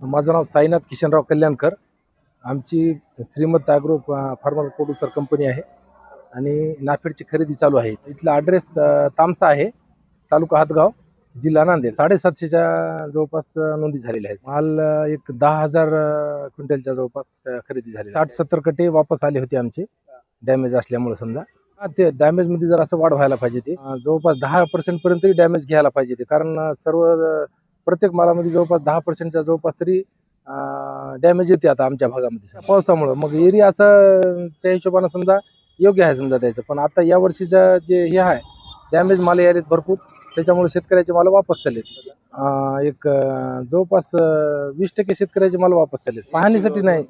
माझं नाव साईनाथ किशनराव कल्याणकर. आमची Shrimat agro farmer producer company आहे. आणि नाफेडची खरेदी चालू आहे. इथला ॲड्रेस तामसा आहे. तालुका हातगाव जिल्हा नांदेड. साडेसातशेच्या जवळपास नोंदी झालेल्या आहेत. माल एक दहा हजार क्विंटलच्या जवळपास खरेदी झाली साठ सत्तर कटे वापस आले होते आमचे. डॅमेज असल्यामुळे समजा. ते डॅमेजमध्ये जर असं वाढ व्हायला पाहिजे ते जवळपास दहा पर्सेंटपर्यंत डॅमेज घ्यायला पाहिजे ते. कारण सर्व प्रत्येक मालामध्ये जवळपास दहा पर्सेंटच्या जवळपास तरी डॅमेज येते आता आमच्या भागामध्ये पावसामुळं. मग एरिया असं त्या हिशोबानं समजा योग्य आहे समजा त्याचं. पण आता या वर्षीचं जे हे आहे डॅमेज माल यायलेत भरपूर. त्याच्यामुळे शेतकऱ्याचे माल वापस चालेल एक जवळपास वीस टक्के शेतकऱ्याचे माल वापस चालेल पाहणीसाठी नाही.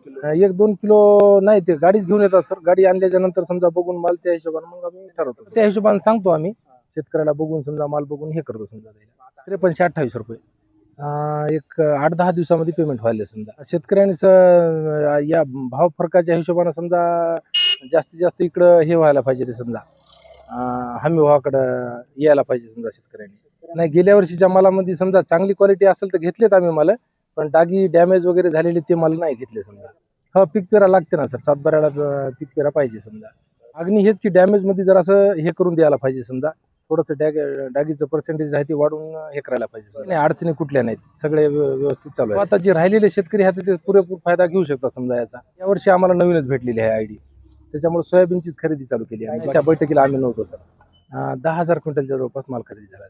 एक दोन किलो नाही ते गाडीच घेऊन येतात सर. गाडी आणल्याच्या नंतर समजा बघून माल त्या हिशोबाने मग आम्ही ठरवतो. त्या हिशोबाने सांगतो आम्ही. शेतकऱ्याला बघून समजा माल बघून हे करतो समजा त्रेपन्नशे अठ्ठावीस रुपये. एक आठ दहा दिवसामध्ये पेमेंट व्हायला समजा. शेतकऱ्यांनी स- या भाव फरकाच्या हिशोबानं समजा जास्तीत जास्त इकडं हे व्हायला पाहिजे ते समजा. हमी भावाकडं यायला पाहिजे समजा शेतकऱ्यांनी. नाही गेल्या वर्षीच्या मालामध्ये समजा चांगली क्वालिटी असेल तर घेतलेत आम्ही माल पण डागी डॅमेज वगैरे झालेले ते माल नाही घेतले समजा. हा पीक पेरा लागते ना सर सातबाऱ्याला पीक पेरा पाहिजे समजा. अग्नी हेच की डॅमेजमध्ये जर असं हे करून द्यायला पाहिजे समजा. थोडंसं डॅग डागीचं पर्सेंटेज आहे ते वाढून हे करायला पाहिजे. नाही अडचणी कुठल्या नाहीत. सगळे व्यव- व्यवस्थित चालू आहे आता जे राहिलेले शेतकरी आहेत ते पुरेपूर फायदा घेऊ शकतात समजा याचा. यावर्षी आम्हाला नवीनच भेटलेली आहे आयडी त्याच्यामुळे सोयाबीनचीच खरेदी चालू केली आहे त्या बैठकीला आम्ही नव्हतो सर. दहा हजार क्विंटलच्या जवळपास माल खरेदी झाला.